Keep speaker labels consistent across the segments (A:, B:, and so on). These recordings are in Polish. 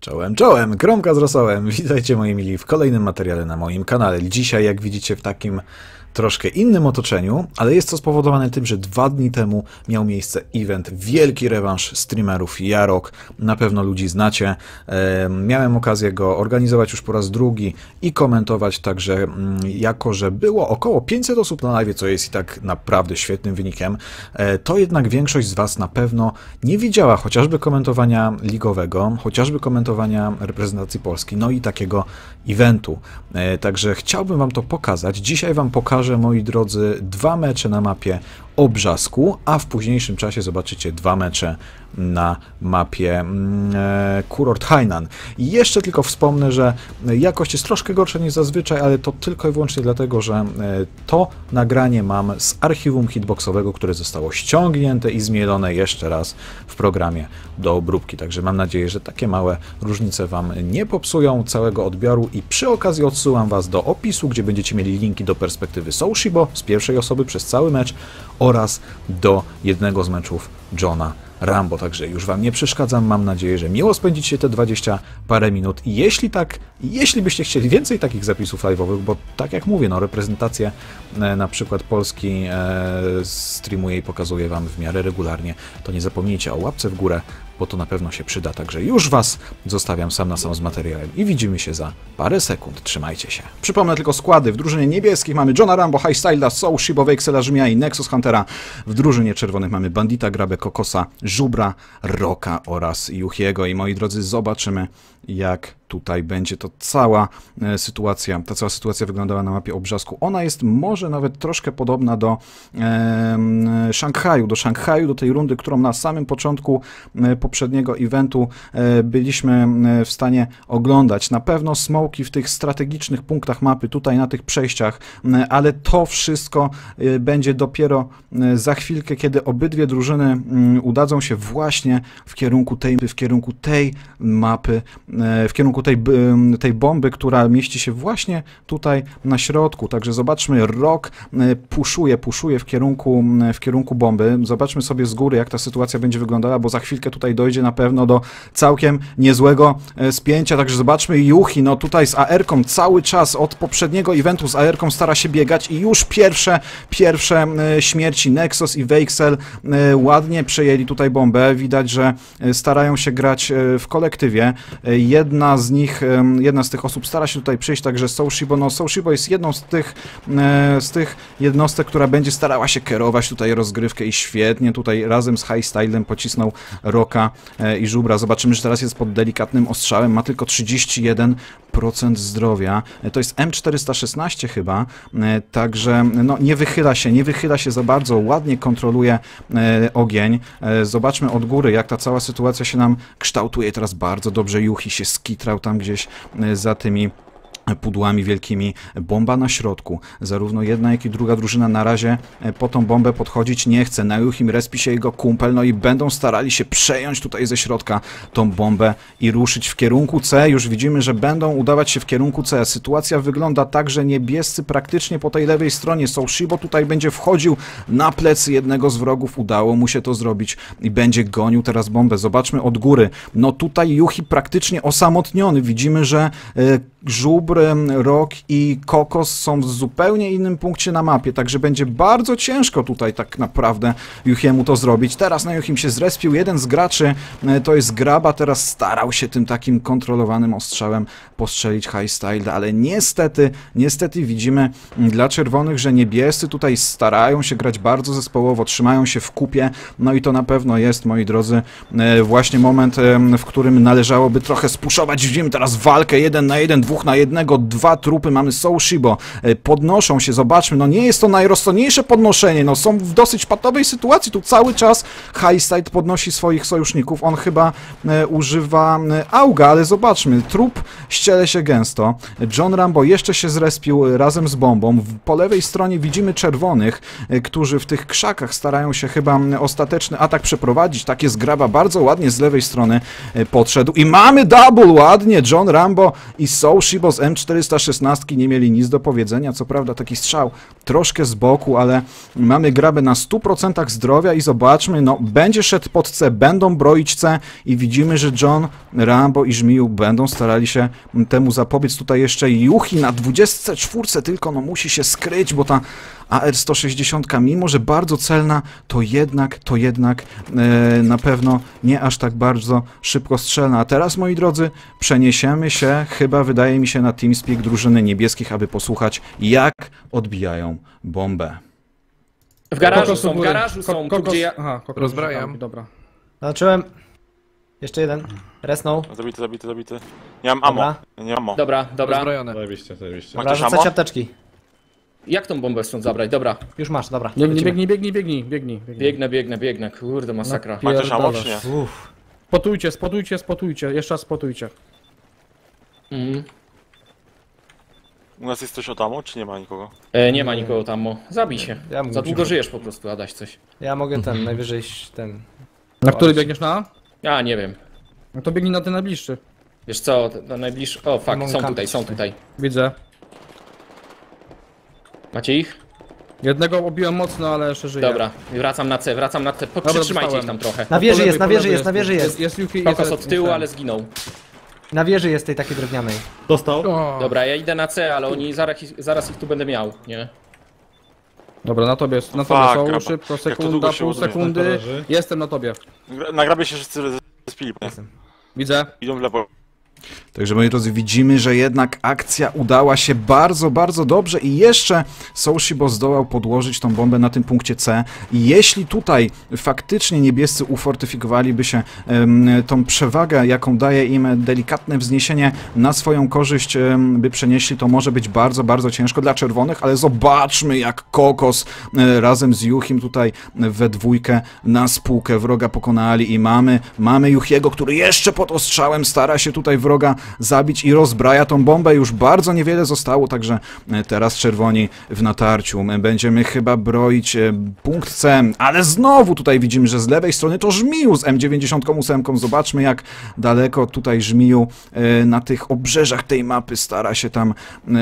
A: Czołem, czołem, kromka z rosołem. Witajcie moi mili w kolejnym materiale na moim kanale. Dzisiaj, jak widzicie, w takim troszkę innym otoczeniu, ale jest to spowodowane tym, że dwa dni temu miał miejsce event, wielki rewanż streamerów Jarok. Na pewno ludzi znacie. Miałem okazję go organizować już po raz drugi i komentować, także mm, jako, że było około 500 osób na live, co jest i tak naprawdę świetnym wynikiem, e, to jednak większość z Was na pewno nie widziała chociażby komentowania ligowego, chociażby komentowania reprezentacji Polski, no i takiego eventu. E, także chciałbym Wam to pokazać. Dzisiaj Wam pokażę, moi drodzy, dwa mecze na mapie Obrzasku, a w późniejszym czasie zobaczycie dwa mecze na mapie mm, e, Kurort Hainan. I jeszcze tylko wspomnę, że jakość jest troszkę gorsza niż zazwyczaj, ale to tylko i wyłącznie dlatego, że e, to nagranie mam z archiwum hitboxowego, które zostało ściągnięte i zmielone jeszcze raz w programie do obróbki. Także mam nadzieję, że takie małe różnice Wam nie popsują całego odbioru i przy okazji odsyłam Was do opisu, gdzie będziecie mieli linki do perspektywy Soushibo z pierwszej osoby przez cały mecz oraz do jednego z meczów Johna Rambo. Także już Wam nie przeszkadzam. Mam nadzieję, że miło spędzicie te 20 parę minut. Jeśli tak, jeśli byście chcieli więcej takich zapisów live'owych, bo tak jak mówię, no reprezentację e, na przykład Polski e, streamuję i pokazuję Wam w miarę regularnie, to nie zapomnijcie o łapce w górę, bo to na pewno się przyda. Także już Was zostawiam sam na sam z materiałem i widzimy się za parę sekund. Trzymajcie się. Przypomnę tylko składy. W drużynie niebieskich mamy Johna Rambo, High Styla, Soul, Shibo, Vexela, Rzymia i Nexus Huntera. W drużynie czerwonych mamy Bandita, Grabę, Kokosa, Żubra, Roka oraz Juchiego. I moi drodzy, zobaczymy jak tutaj będzie to cała e, sytuacja, ta cała sytuacja wyglądała na mapie Obrzasku. Ona jest może nawet troszkę podobna do e, Szanghaju, do Szanghaju, do tej rundy, którą na samym początku e, poprzedniego eventu e, byliśmy w stanie oglądać. Na pewno smoki w tych strategicznych punktach mapy, tutaj na tych przejściach, ale to wszystko będzie dopiero za chwilkę, kiedy obydwie drużyny udadzą się właśnie w kierunku tej, w kierunku tej mapy w kierunku tej, tej bomby, która mieści się właśnie tutaj na środku. Także zobaczmy, Rock e, puszuje, puszuje w kierunku, w kierunku bomby. Zobaczmy sobie z góry, jak ta sytuacja będzie wyglądała, bo za chwilkę tutaj dojdzie na pewno do całkiem niezłego e, spięcia. Także zobaczmy, Juchi, no tutaj z AR-ką cały czas od poprzedniego eventu z AR-ką stara się biegać i już pierwsze, pierwsze śmierci Nexus i Vexel ładnie przejęli tutaj bombę. Widać, że starają się grać w kolektywie jedna z nich, jedna z tych osób stara się tutaj przyjść, także Soushibo, no Soushibo jest jedną z tych, e, z tych jednostek, która będzie starała się kierować tutaj rozgrywkę i świetnie tutaj razem z High Stylem pocisnął Roka e, i Żubra. Zobaczymy, że teraz jest pod delikatnym ostrzałem, ma tylko 31% zdrowia. E, to jest M416 chyba, także no, nie wychyla się, nie wychyla się za bardzo, ładnie kontroluje ogień. Zobaczmy od góry, jak ta cała sytuacja się nam kształtuje. Teraz bardzo dobrze Juchi się skitrał tam gdzieś e, za tymi pudłami wielkimi, bomba na środku. Zarówno jedna, jak i druga drużyna na razie e, po tą bombę podchodzić nie chce. Na Juchim respi się jego kumpel, no i będą starali się przejąć tutaj ze środka tą bombę i ruszyć w kierunku C. Już widzimy, że będą udawać się w kierunku C. Sytuacja wygląda tak, że niebiescy praktycznie po tej lewej stronie są. Shibo tutaj będzie wchodził na plecy jednego z wrogów. Udało mu się to zrobić i będzie gonił teraz bombę. Zobaczmy od góry. No tutaj Juchi praktycznie osamotniony. Widzimy, że e, Żubr, Rok i Kokos są w zupełnie innym punkcie na mapie, także będzie bardzo ciężko tutaj tak naprawdę Juchiemu to zrobić. Teraz na Juchim się zrespił jeden z graczy, e, to jest Graba, teraz starał się tym takim kontrolowanym ostrzałem postrzelić High Style, ale niestety, niestety widzimy dla czerwonych, że niebiescy tutaj starają się grać bardzo zespołowo, trzymają się w kupie, no i to na pewno jest, moi drodzy, e, właśnie moment, w którym należałoby trochę spuszować. Widzimy teraz walkę jeden na jeden, dwóch na jednego, dwa trupy, mamy Soul Shibo, e, podnoszą się, zobaczmy, no nie jest to najrozsądniejsze podnoszenie, no są w dosyć patowej sytuacji, tu cały czas Highside podnosi swoich sojuszników, on chyba e, używa e, auga, ale zobaczmy, trup ściele się gęsto, John Rambo jeszcze się zrespił razem z bombą, po lewej stronie widzimy czerwonych, którzy w tych krzakach starają się chyba ostateczny atak przeprowadzić, tak jest graba, bardzo ładnie z lewej strony podszedł i mamy double, ładnie, John Rambo i Soul Shibo z M416 nie mieli nic do powiedzenia, co prawda taki strzał troszkę z boku, ale mamy grabę na 100% zdrowia i zobaczmy, no będzie szedł pod C, będą broić C i widzimy, że John, Rambo i Żmiju będą starali się temu zapobiec. Tutaj jeszcze Juchi na 24 tylko, no musi się skryć, bo ta AR-160, mimo że bardzo celna, to jednak, to jednak e, na pewno nie aż tak bardzo szybko strzelna. A teraz, moi drodzy, przeniesiemy się, chyba wydaje mi się, na TeamSpeak drużyny niebieskich, aby posłuchać, jak odbijają bombę.
B: W garażu
C: Kokos
B: są, w garażu są, tu gdzie ja...
C: Aha, kokos
D: Rozbrajam.
C: Dobra.
E: Zacząłem. Jeszcze jeden. Resnął.
F: Zabity, zabity, zabity. Nie mam ammo.
E: Dobra.
F: Nie mam ammo.
B: Dobra, dobra.
D: Rozbrojone.
G: Zajebiście, zajebiście.
E: Dobra, rzucać apteczki.
B: Jak tą bombę stąd zabrać? Dobra,
E: Już masz, dobra.
C: Biegnij,
E: lecimy.
C: biegnij, biegnij, biegnij, biegnij. biegnij.
B: biegnę, biegnę, biegnę. Kurde, masakra.
C: No,
F: Ma ktoś ammo, czy nie?
E: Uff.
C: Spotujcie, spotujcie, spotujcie. Jeszcze raz spotujcie.
B: Mm.
F: U nas jest coś od ammo, czy nie ma nikogo?
B: E, nie ma nikogo tam, mo. Zabij się.
E: Ja mógłbym
B: Za długo żyjesz po prostu, Adaś coś.
E: Ja mogę
C: Mhm.
E: ten, najwyżej ten.
C: Na który biegniesz na?
B: Ja nie wiem.
C: No to biegnij na ten najbliższy.
B: Wiesz co, na najbliższy... O, fuck,
E: Mam
B: są tutaj, są
E: tutaj.
C: Widzę.
B: Macie ich?
C: Jednego obiłem mocno, ale jeszcze żyje.
B: Dobra, wracam na C, wracam na C. Przytrzymajcie ich tam trochę.
E: Na
C: Po
E: wieży
C: lewej,
E: jest, na
C: po
E: wieży
C: lewej
E: jest, na wieży jest.
C: Jest Yuki,
B: Kokos
C: jest
B: od tyłu, ale zginął.
E: Na wieży jest tej takiej drewnianej.
G: Dostał?
D: O,
B: Dobra, ja idę na C, ale oni zaraz, ich- zaraz ich tu będę miał, nie?
C: Dobra, na tobie, na
F: Fuck,
C: tobie są,
F: graba.
C: szybko,
F: Jak to
C: sekunda,
F: długo się
C: pół
F: ładuje.
C: sekundy. Jestem na tobie.
F: Gra- Na grabie się wszyscy spili.
C: Widzę.
F: Idą w lewo.
A: Także moi drodzy, widzimy, że jednak akcja udała się bardzo, bardzo dobrze i jeszcze Soushibo zdołał podłożyć tą bombę na tym punkcie C. I jeśli tutaj faktycznie niebiescy ufortyfikowaliby się tą przewagę, jaką daje im delikatne wzniesienie na swoją korzyść, by przenieśli, to może być bardzo, bardzo ciężko dla czerwonych, ale zobaczmy jak Kokos e, razem z Juchim tutaj we dwójkę na spółkę wroga pokonali i mamy, mamy Juchiego, który jeszcze pod ostrzałem stara się tutaj wroga zabić i rozbraja tą bombę. Już bardzo niewiele zostało, także e, teraz czerwoni w natarciu. My Będziemy chyba broić e, punkt C, ale znowu tutaj widzimy, że z lewej strony to Żmiju z M98. Zobaczmy jak daleko tutaj Żmiju e, na tych obrzeżach tej mapy stara się tam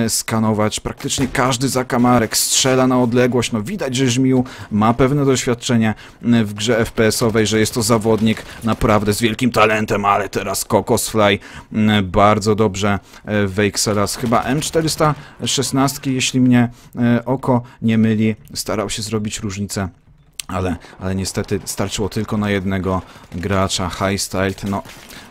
A: skanować. Praktycznie każdy zakamarek strzela na odległość. No widać, że Żmiju ma pewne doświadczenie w grze FPS-owej, że jest to zawodnik naprawdę z wielkim talentem, ale teraz Kokosfly bardzo dobrze e, Weixelas. Chyba M416, jeśli mnie e, oko nie myli, starał się zrobić różnicę. Ale, ale niestety starczyło tylko na jednego gracza. High Style, no,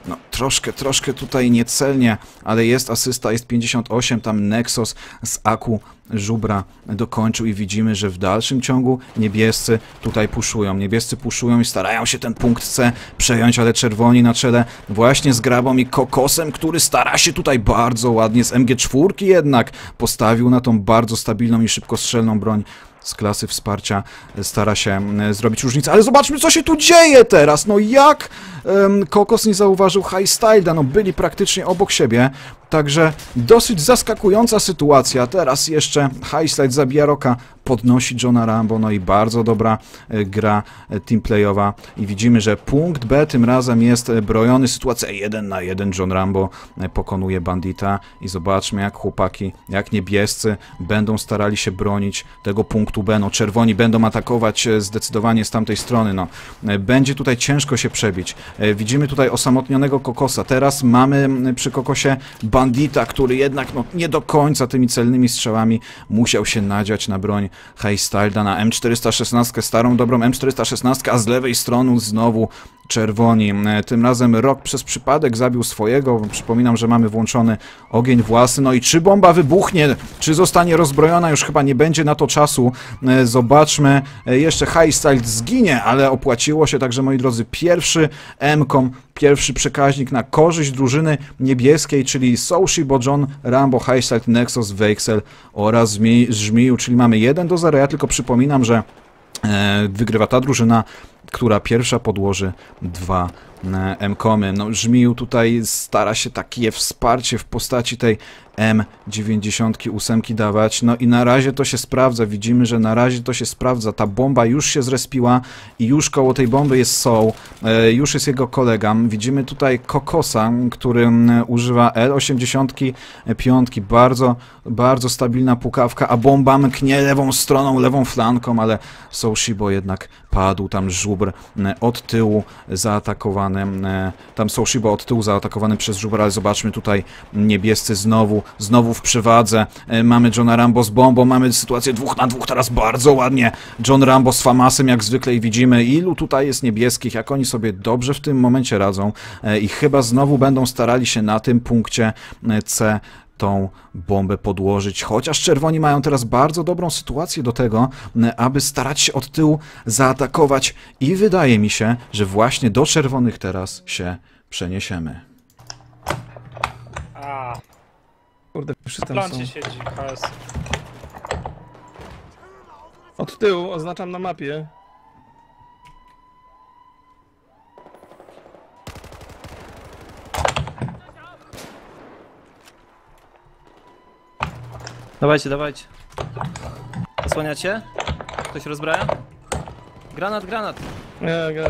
A: no troszkę, troszkę tutaj niecelnie, ale jest asysta, jest 58, tam Nexus z Aku Żubra dokończył i widzimy, że w dalszym ciągu niebiescy tutaj puszują. Niebiescy puszują i starają się ten punkt C przejąć, ale czerwoni na czele właśnie z Grabą i Kokosem, który stara się tutaj bardzo ładnie z MG4 jednak postawił na tą bardzo stabilną i szybkostrzelną broń z klasy wsparcia stara się mm, zrobić różnicę. Ale zobaczmy, co się tu dzieje teraz. No jak em, Kokos nie zauważył High Styleda? No byli praktycznie obok siebie. Także dosyć zaskakująca sytuacja. Teraz jeszcze High Style zabija Roka, podnosi Johna Rambo. No i bardzo dobra e, gra e, teamplayowa. I widzimy, że punkt B tym razem jest e, brojony. Sytuacja 1 na 1. John Rambo pokonuje bandita. I zobaczmy, jak chłopaki, jak niebiescy będą starali się bronić tego punktu B. No, czerwoni będą atakować zdecydowanie z tamtej strony. No, będzie tutaj ciężko się przebić. Widzimy tutaj osamotnionego Kokosa. Teraz mamy przy Kokosie bandita, który jednak no, nie do końca tymi celnymi strzałami musiał się nadziać na broń Heistylda na M416, starą dobrą M416, a z lewej strony znowu czerwoni. E, Tym razem Rok przez przypadek zabił swojego. Przypominam, że mamy włączony ogień własny. No i czy bomba wybuchnie, czy zostanie rozbrojona, już chyba nie będzie na to czasu. E, Zobaczmy. E, Jeszcze Heistyle zginie, ale opłaciło się. Także moi drodzy, pierwszy M-kom, pierwszy przekaźnik na korzyść drużyny niebieskiej, czyli Soushi, John, Rambo, Heistyle, Nexus, Vexel oraz Żmi- Żmiju, czyli mamy 1 do 0. Ja tylko przypominam, że wygrywa ta drużyna, która pierwsza podłoży dwa e, M-komy. No, Żmił tutaj stara się takie wsparcie w postaci tej M98 dawać. No i na razie to się sprawdza. Widzimy, że na razie to się sprawdza. Ta bomba już się zrespiła i już koło tej bomby jest Soul. E, już jest jego kolega. Widzimy tutaj Kokosa, który używa L85. Bardzo, bardzo stabilna pukawka, a bomba mknie lewą stroną, lewą flanką, ale Soul Shibo jednak padł. Tam żubr od tyłu zaatakowany. Mm, Tam Shibo od tyłu zaatakowany przez żubr, ale zobaczmy tutaj niebiescy znowu, znowu w przewadze. E, Mamy Johna Rambo z bombą, mamy sytuację dwóch na dwóch, teraz bardzo ładnie. John Rambo z Famasem, jak zwykle i widzimy, ilu tutaj jest niebieskich, jak oni sobie dobrze w tym momencie radzą E, i chyba znowu będą starali się na tym punkcie e, C tą bombę podłożyć, chociaż czerwoni mają teraz bardzo dobrą sytuację do tego, aby starać się od tyłu zaatakować i wydaje mi się, że właśnie do czerwonych teraz się przeniesiemy.
D: A,
C: Kurde, wszyscy tam są.
D: siedzi KS.
G: Od tyłu oznaczam na mapie.
H: Dawajcie, dawajcie. Osłaniacie? Ktoś rozbraja? Granat, granat.
G: Nie, nie.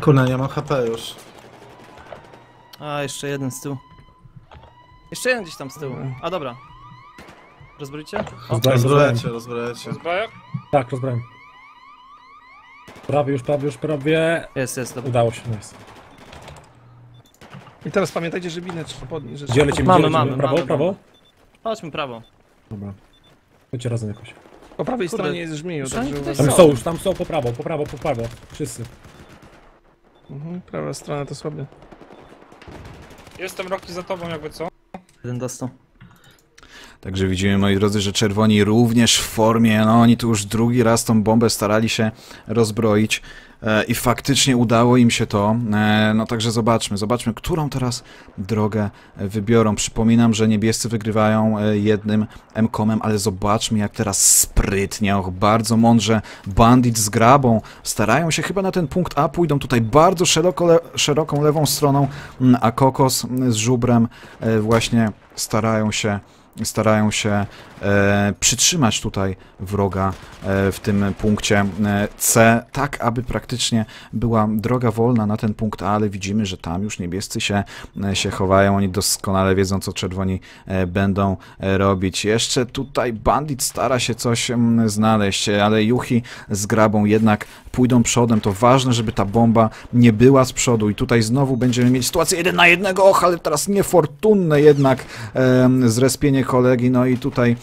I: Kurna, nie mam HP już.
H: A, jeszcze jeden z tyłu. Jeszcze jeden gdzieś tam z tyłu. A, dobra. Rozbroicie? O,
I: rozbrojecie.
D: Zbrojek?
J: Tak, rozbrałem. Prawie już, prawie już, prawie.
H: jest, jest, dobra.
J: Udało się, nice.
G: I teraz pamiętajcie, że winę trzeba podnieść. Że
J: Gdzie
G: trzeba
J: lecimy?
H: Mamy,
J: gdzie lecimy?
H: mamy,
J: Prawo,
H: mamy,
J: prawo?
H: Chodźmy prawo.
J: Dobra. Chodźcie razem jakoś.
G: Po prawej
H: Kurde.
G: stronie jest żmiju,
H: Już oni
G: także
H: tutaj
J: Tam
G: uważaj.
J: są już, tam są po prawo, po prawo, po prawo. Wszyscy.
G: Mhm, prawa strona to słaby.
D: Jestem Rocky za tobą, jakby co?
H: Jeden dostał.
A: Także widzimy, moi drodzy, że czerwoni również w formie, no oni tu już drugi raz tą bombę starali się rozbroić e, i faktycznie udało im się to. E, no także zobaczmy, zobaczmy, którą teraz drogę wybiorą. Przypominam, że niebiescy wygrywają e, jednym M-komem, ale zobaczmy jak teraz sprytnie, och, bardzo mądrze Bandit z grabą starają się chyba na ten punkt A, pójdą tutaj bardzo szeroko, le, szeroką lewą stroną, mm, a Kokos z żubrem właśnie starają się starają się e, przytrzymać tutaj wroga e, w tym punkcie e, C, tak aby praktycznie była droga wolna na ten punkt A, ale widzimy, że tam już niebiescy się, e, się chowają, oni doskonale wiedzą, co czerwoni e, będą e, robić. Jeszcze tutaj Bandit stara się coś mm, znaleźć, ale Juchi z grabą jednak pójdą przodem. To ważne, żeby ta bomba nie była z przodu i tutaj znowu będziemy mieć sytuację jeden na jednego, och, ale teraz niefortunne jednak em, zrespienie kolegi, no i tutaj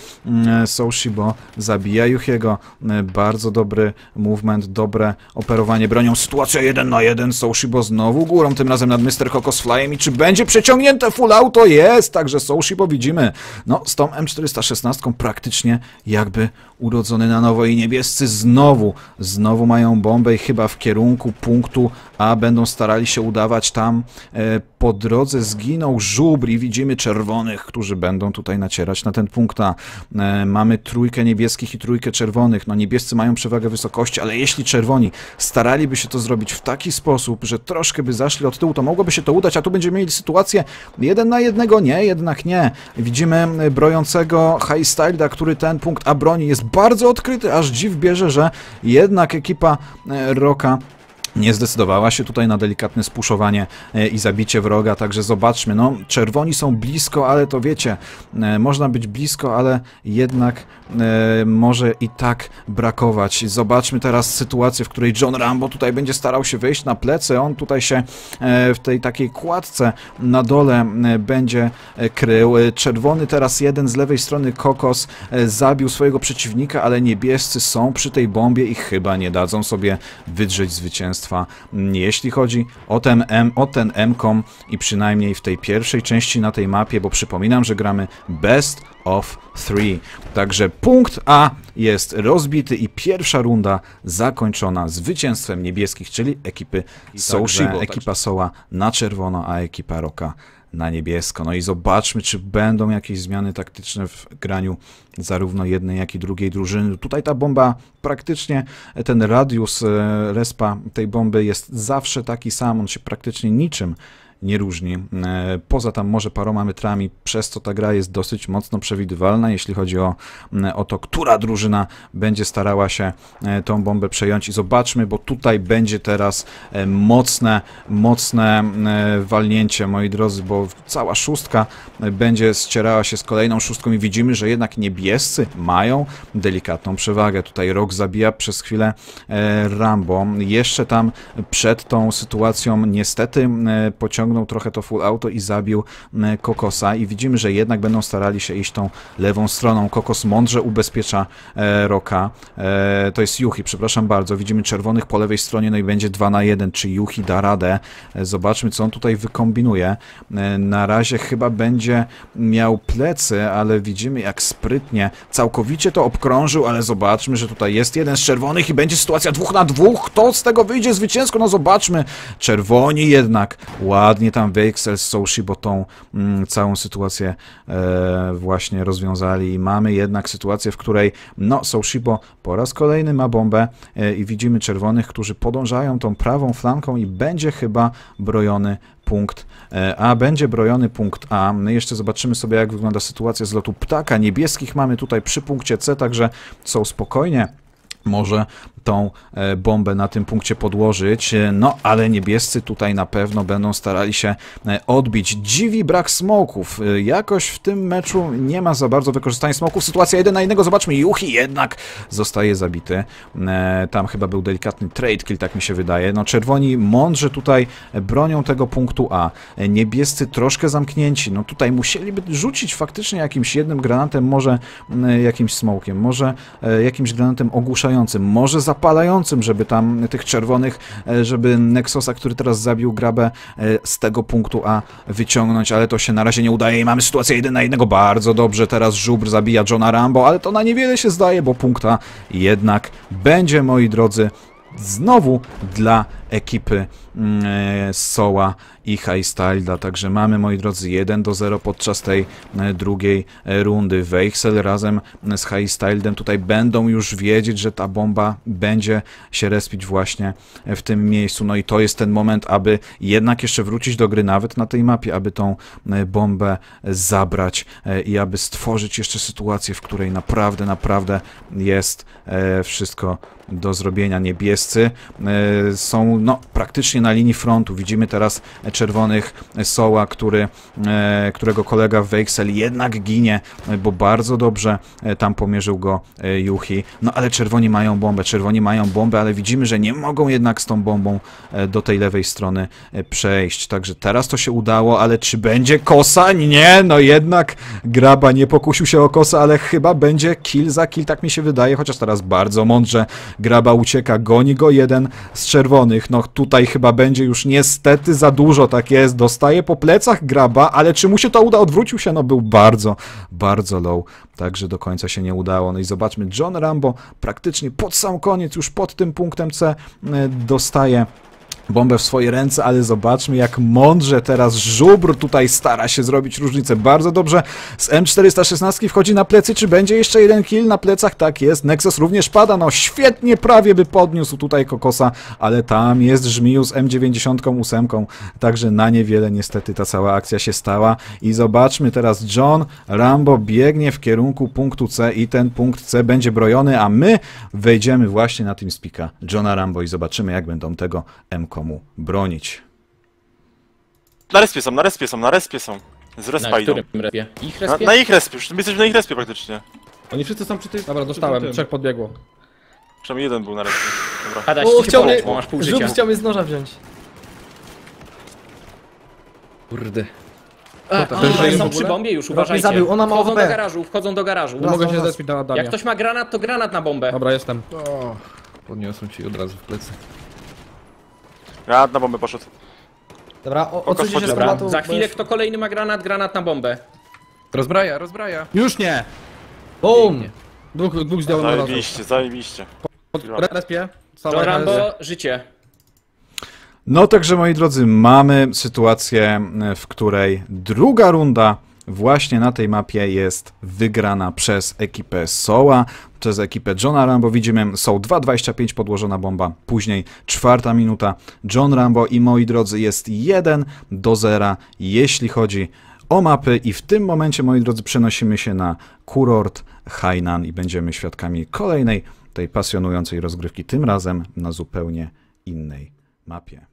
A: Soushibo zabija Juchiego. E, Bardzo dobry movement, dobre operowanie bronią. Sytuacja jeden na jeden, Soushibo znowu górą, tym razem nad Mr. Kokos Flyem i czy będzie przeciągnięte full auto? Jest! Także Soushibo widzimy, no z tą M416 praktycznie jakby urodzony na nowo i niebiescy znowu, znowu mają bombę i chyba w kierunku punktu A będą starali się udawać tam. E, po drodze zginął żubr i widzimy czerwonych, którzy będą tutaj nacierać na ten punkt A. E, mamy trójkę niebieskich i trójkę czerwonych. No niebiescy mają przewagę wysokości, ale jeśli czerwoni staraliby się to zrobić w taki sposób, że troszkę by zaszli od tyłu, to mogłoby się to udać, a tu będziemy mieli sytuację jeden na jednego. Nie, jednak nie. Widzimy e, brojącego High Styleda, który ten punkt A broni. Jest bardzo odkryty, aż dziw bierze, że jednak ekipa e, Roka nie zdecydowała się tutaj na delikatne spuszowanie e, i zabicie wroga, także zobaczmy, no czerwoni są blisko, ale to wiecie, e, można być blisko, ale jednak e, może i tak brakować. Zobaczmy teraz sytuację, w której John Rambo tutaj będzie starał się wejść na plecy, on tutaj się e, w tej takiej kładce na dole e, będzie krył. Czerwony teraz jeden z lewej strony Kokos zabił swojego przeciwnika, ale niebiescy są przy tej bombie i chyba nie dadzą sobie wydrzeć zwycięstwa. Mm, Jeśli chodzi o ten, M, o ten M-com i przynajmniej w tej pierwszej części na tej mapie, bo przypominam, że gramy Best of three. Także punkt A jest rozbity i pierwsza runda zakończona zwycięstwem niebieskich, czyli ekipy Soushibo. Ekipa Soła na czerwono, a ekipa Roka na niebiesko. No i zobaczmy, czy będą jakieś zmiany taktyczne w graniu zarówno jednej, jak i drugiej drużyny. Tutaj ta bomba praktycznie, ten radius e, respa tej bomby jest zawsze taki sam, on się praktycznie niczym nie różni. E, Poza tam może paroma metrami, przez co ta gra jest dosyć mocno przewidywalna, jeśli chodzi o, o to, która drużyna będzie starała się e, tą bombę przejąć. I zobaczmy, bo tutaj będzie teraz e, mocne, mocne walnięcie, moi drodzy, bo cała szóstka będzie ścierała się z kolejną szóstką i widzimy, że jednak niebiescy mają delikatną przewagę. Tutaj Rok zabija przez chwilę Rambo. Jeszcze tam przed tą sytuacją niestety e, trochę to full auto i zabił Kokosa i widzimy, że jednak będą starali się iść tą lewą stroną. Kokos mądrze ubezpiecza e, Roka. E, to jest Yuhi, przepraszam bardzo. Widzimy czerwonych po lewej stronie, no i będzie 2 na 1. Czy Yuhi da radę? E, Zobaczmy, co on tutaj wykombinuje. E, Na razie chyba będzie miał plecy, ale widzimy, jak sprytnie całkowicie to obkrążył, ale zobaczmy, że tutaj jest jeden z czerwonych i będzie sytuacja dwóch na dwóch. Kto z tego wyjdzie zwycięsko? No zobaczmy. Czerwoni jednak ładnie tam Weixel z Soushibo tą mm, całą sytuację e, właśnie rozwiązali i mamy jednak sytuację, w której no Soushibo po raz kolejny ma bombę e, i widzimy czerwonych, którzy podążają tą prawą flanką i będzie chyba brojony punkt e, A. Będzie brojony punkt A. My jeszcze zobaczymy sobie, jak wygląda sytuacja z lotu ptaka. Niebieskich mamy tutaj przy punkcie C, także są spokojnie może tą e, bombę na tym punkcie podłożyć, e, no ale niebiescy tutaj na pewno będą starali się e, odbić. Dziwi brak smoków. Jakoś w tym meczu nie ma za bardzo wykorzystania smoków. Sytuacja jeden na jednego, zobaczmy, Juchi jednak zostaje zabity. Tam chyba był delikatny trade kill, tak mi się wydaje. No czerwoni mądrze tutaj bronią tego punktu A. Niebiescy troszkę zamknięci. No tutaj musieliby rzucić faktycznie jakimś jednym granatem, może jakimś smokiem, może jakimś granatem ogłuszającym, może zapalającym, żeby tam tych czerwonych, e, żeby Nexosa, który teraz zabił grabę e, z tego punktu A wyciągnąć, ale to się na razie nie udaje i mamy sytuację jeden na jednego. Bardzo dobrze, teraz Żubr zabija Johna Rambo, ale to na niewiele się zdaje, bo punkta jednak będzie, moi drodzy, znowu dla ekipy mm, e, Soła i Highstylda. Także mamy, moi drodzy, 1 do 0 podczas tej e, drugiej e, rundy. Weichsel razem z Highstylem tutaj będą już wiedzieć, że ta bomba będzie się respić właśnie w tym miejscu. No i to jest ten moment, aby jednak jeszcze wrócić do gry nawet na tej mapie, aby tą bombę zabrać i aby stworzyć jeszcze sytuację, w której naprawdę, naprawdę jest wszystko do zrobienia. Niebiescy są no, praktycznie na linii frontu. Widzimy teraz czerwonych Soła, który, e, którego kolega Weichsel jednak ginie, e, bo bardzo dobrze e, tam pomierzył go Yuhi. No ale czerwoni mają bombę, czerwoni mają bombę, ale widzimy, że nie mogą jednak z tą bombą do tej lewej strony przejść. Także teraz to się udało, ale czy będzie kosa? Nie, no jednak Graba nie pokusił się o kosę, ale chyba będzie kill za kill, tak mi się wydaje, chociaż teraz bardzo mądrze Graba ucieka, goni go jeden z czerwonych. No tutaj chyba będzie już niestety za dużo, tak jest. Dostaje po plecach Graba, ale czy mu się to uda? Odwrócił się, no był bardzo, bardzo low. Także do końca się nie udało. No i zobaczmy, John Rambo praktycznie pod sam koniec, już pod tym punktem C e, dostaje bombę w swoje ręce, ale zobaczmy jak mądrze teraz Żubr tutaj stara się zrobić różnicę. Bardzo dobrze. Z M416 wchodzi na plecy, czy będzie jeszcze jeden kill na plecach? Tak jest, Nexus również pada, no świetnie prawie by podniósł tutaj Kokosa, ale tam jest Żmiju z M98, także na niewiele niestety ta cała akcja się stała. I zobaczmy teraz. John Rambo biegnie w kierunku punktu C i ten punkt C będzie brojony, a my wejdziemy właśnie na tym spika Johna Rambo i zobaczymy jak będą tego M komu bronić.
F: Na respie są, na respie są, na respie są. Z
B: Na
F: respa idą.
B: którym respie? Ich
F: Na,
B: respie?
F: na ich respie, już my jesteśmy na ich respie praktycznie.
C: Oni wszyscy są przy tej... Dobra, dostałem, trzech podbiegło.
F: Przynajmniej jeden był na respie. Dobra.
B: Adaś,
E: O,
B: ci
E: chciał mnie-
B: bo masz pół
E: Żub
B: życia.
E: chciał mnie z noża wziąć.
C: Kurde.
B: A,
C: Ten
B: oni
C: żyje w
B: są
C: ogóle?
B: przy bombie już, uważajcie.
E: zabił, ona ma
B: Wchodzą do garażu, wchodzą do garażu.
C: Mogę
E: raz,
C: się
E: raz.
C: zespić na Adamie.
B: Jak ktoś ma granat, to granat na bombę.
C: Dobra, jestem.
I: O, podniosłem ci od razu w plecy.
F: Granat na bombę poszedł.
E: Dobra, o, odsuńcie się z
F: Dobra.
B: Za
E: bo
B: chwilę kto kolejny ma granat, granat na bombę.
I: Rozbraja, rozbraja.
C: Już nie!
E: Bum!
C: Dwóch, dwóch zdjąłem na razu.
F: Zajebiście, zajebiście.
C: Pod respie. Cała
B: Rambo, życie.
A: No także moi drodzy, mamy sytuację, w której druga runda właśnie na tej mapie jest wygrana przez ekipę Soła, przez ekipę Johna Rambo. Widzimy, są 2.25 podłożona bomba, później czwarta minuta. John Rambo i moi drodzy jest 1 do 0, jeśli chodzi o mapy i w tym momencie, moi drodzy, przenosimy się na kurort Hainan i będziemy świadkami kolejnej tej pasjonującej rozgrywki, tym razem na zupełnie innej mapie.